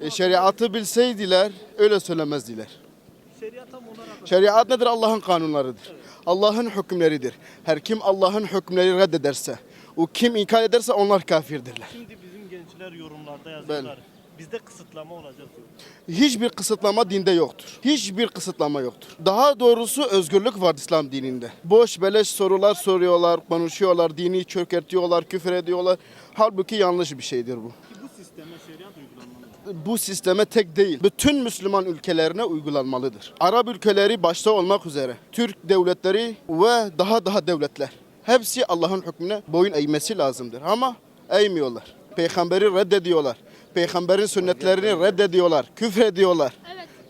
E, şeriatı bilseydiler öyle söylemezdiler. Şeriat tam olarak Şeriat nedir? Allah'ın kanunlarıdır. Allah'ın hükümleridir. Her kim Allah'ın hükümleri reddederse, o kim inkar ederse onlar kafirdirler. Şimdi bizim gençler yorumlarda yazıyorlar. Bizde kısıtlama olacak. Hiçbir kısıtlama dinde yoktur. Hiçbir kısıtlama yoktur. Daha doğrusu özgürlük var İslam dininde. Boş beleş sorular soruyorlar, konuşuyorlar, dini çökertiyorlar, küfür ediyorlar. Halbuki yanlış bir şeydir bu. Bu sisteme tek değil, bütün Müslüman ülkelerine uygulanmalıdır. Arap ülkeleri başta olmak üzere, Türk devletleri ve daha daha devletler. Hepsi Allah'ın hükmüne boyun eğmesi lazımdır ama eğmiyorlar. Peygamberi reddediyorlar. Peygamberin sünnetlerini reddediyorlar, küfrediyorlar.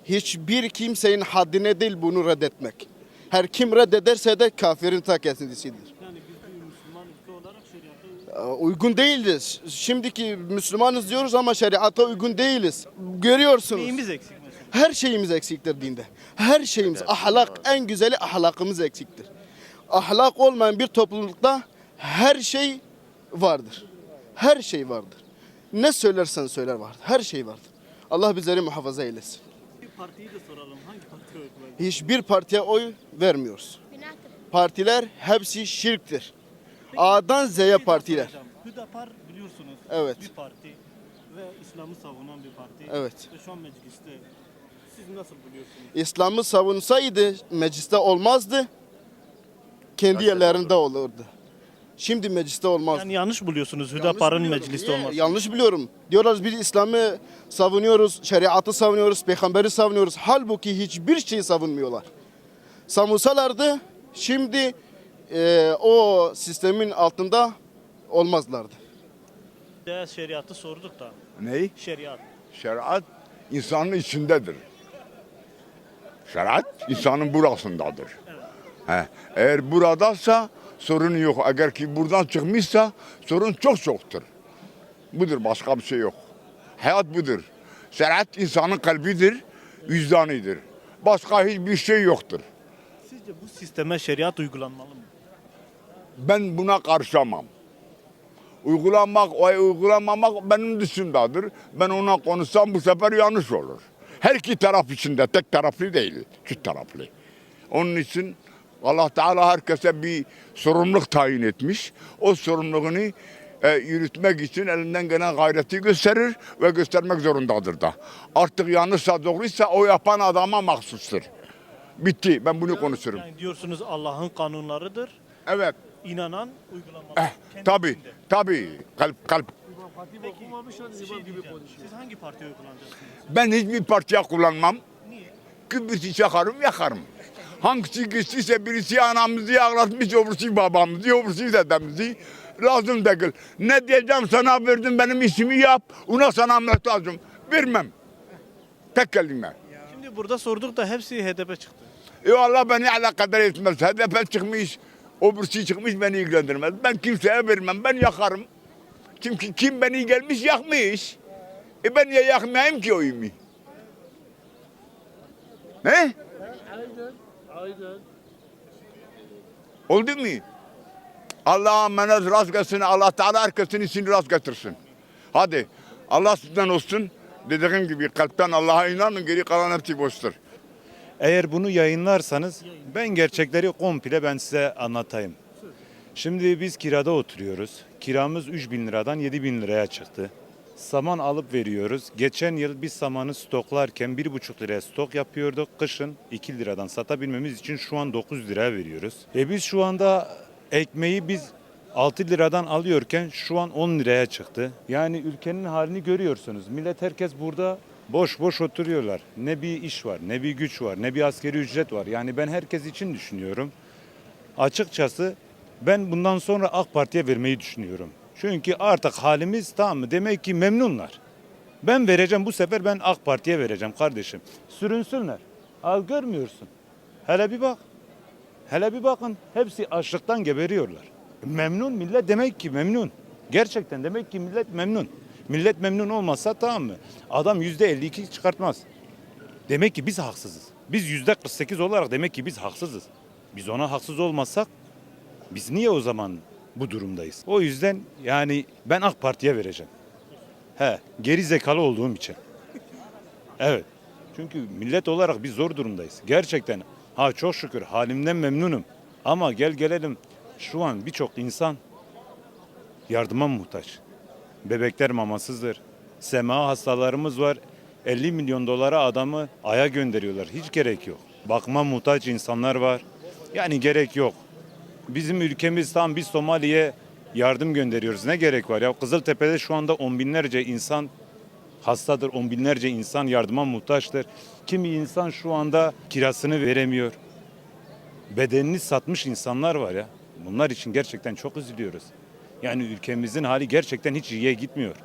Hiçbir kimsenin haddine değil bunu reddetmek. Her kim reddederse de kafirin ta kendisidir. Yani biz bir Müslüman ülke olarak şeriatı Uygun değiliz. Şimdiki Müslümanız diyoruz ama şeriata uygun değiliz. Görüyorsunuz. neyimiz eksik mesela? Her şeyimiz eksiktir dinde. Her şeyimiz. Ahlak en güzeli ahlakımız eksiktir. Ahlak olmayan bir toplulukta her şey vardır. Her şey vardır. Ne söylersen söyler vardır. Her şey vardır. Allah bizleri muhafaza eylesin. Bir partiyi de soralım. Hangi partiye oy? Hiçbir partiye oy vermiyoruz. Partiler hepsi şirktir. A'dan Z'ye partiler. Hüdapar biliyorsunuz. Evet. Bir parti ve İslam'ı savunan bir parti. Evet. Ve şu an mecliste. Siz nasıl buluyorsunuz? İslam'ı savunsaydı mecliste olmazdı. Kendi yerlerinde olurdu. Şimdi mecliste olmaz. Yani yanlış buluyorsunuz Hüdapar'ın mecliste olması. Yanlış biliyorum. Diyorlar biz İslam'ı savunuyoruz, şeriatı savunuyoruz, peygamberi savunuyoruz. Halbuki hiçbir şeyi savunmuyorlar. Savunsalardı şimdi e, o sistemin altında olmazlardı. De şeriatı sorduk da. Ney? Şeriat. Şeriat insanın içindedir. Şeriat insanın burasındadır. He. Eğer buradaysa sorun yok. Eğer ki buradan çıkmışsa sorun çok çoktur. Budur başka bir şey yok. Hayat budur. Şeriat insanın kalbidir, vicdanıdır. Başka hiçbir şey yoktur. Sizce bu sisteme şeriat uygulanmalı mı? Ben buna karışamam. Uygulanmak, o uygulanmamak benim dışımdadır. Ben ona konuşsam bu sefer yanlış olur. Her iki taraf içinde, tek taraflı değil, çift taraflı. Onun için Allah Teala herkese bir sorumluluk tayin etmiş. O sorumluluğunu e, yürütmek için elinden gelen gayreti gösterir ve göstermek zorundadır da. Artık yanlışsa doğruysa o yapan adama mahsustur. Bitti. Ben bunu konuşurum. Yani diyorsunuz Allah'ın kanunlarıdır. Evet. İnanan uygulamalı. Eh, Kendi tabii, içinde. tabii. Kalp, kalp. Peki bir şey diyeceğim. Siz hangi partiye kullanacaksınız? Ben hiçbir partiye kullanmam. Niye? Kıbrıs'ı çakarım, yakarım. Hangisi güçlüyse birisi anamızı ağlatmış, öbürsü babamızı, öbürsü dedemizi. Lazım değil. Ne diyeceğim sana verdim benim işimi yap, ona sana muhtacım. Vermem. Tek kelime. Şimdi burada sorduk da hepsi HDP çıktı. E Allah beni alakadar etmez. HDP çıkmış, öbürsü çıkmış beni ilgilendirmez. Ben kimseye vermem, ben yakarım. Çünkü kim beni gelmiş yakmış. E ben niye yakmayayım ki oyumu? Ne? Oldu mu? Allah'a emanet rast gelsin. Allah Teala herkesin işini rast getirsin. Hadi. Allah sizden olsun. Dediğim gibi kalpten Allah'a inanın. Geri kalan hepsi boştur. Eğer bunu yayınlarsanız ben gerçekleri komple ben size anlatayım. Şimdi biz kirada oturuyoruz. Kiramız 3 bin liradan 7 bin liraya çıktı. Saman alıp veriyoruz. Geçen yıl biz samanı stoklarken 1,5 liraya stok yapıyorduk. Kışın 2 liradan satabilmemiz için şu an 9 liraya veriyoruz. E biz şu anda ekmeği biz 6 liradan alıyorken şu an 10 liraya çıktı. Yani ülkenin halini görüyorsunuz. Millet herkes burada boş boş oturuyorlar. Ne bir iş var, ne bir güç var, ne bir askeri ücret var. Yani ben herkes için düşünüyorum. Açıkçası ben bundan sonra AK Parti'ye vermeyi düşünüyorum. Çünkü artık halimiz tamam mı? Demek ki memnunlar. Ben vereceğim bu sefer ben AK Parti'ye vereceğim kardeşim. Sürünsünler. Al görmüyorsun. Hele bir bak. Hele bir bakın. Hepsi açlıktan geberiyorlar. Memnun millet demek ki memnun. Gerçekten demek ki millet memnun. Millet memnun olmazsa tamam mı? Adam yüzde 52 çıkartmaz. Demek ki biz haksızız. Biz yüzde 48 olarak demek ki biz haksızız. Biz ona haksız olmasak biz niye o zaman bu durumdayız? O yüzden yani ben AK Parti'ye vereceğim. He, geri zekalı olduğum için. Evet. Çünkü millet olarak biz zor durumdayız. Gerçekten. Ha çok şükür halimden memnunum. Ama gel gelelim şu an birçok insan yardıma muhtaç. Bebekler mamasızdır. SMA hastalarımız var. 50 milyon dolara adamı aya gönderiyorlar. Hiç gerek yok. Bakma muhtaç insanlar var. Yani gerek yok. Bizim ülkemiz tam biz Somali'ye yardım gönderiyoruz. Ne gerek var ya? Kızıltepe'de şu anda on binlerce insan hastadır. On binlerce insan yardıma muhtaçtır. Kimi insan şu anda kirasını veremiyor. Bedenini satmış insanlar var ya. Bunlar için gerçekten çok üzülüyoruz. Yani ülkemizin hali gerçekten hiç iyiye gitmiyor.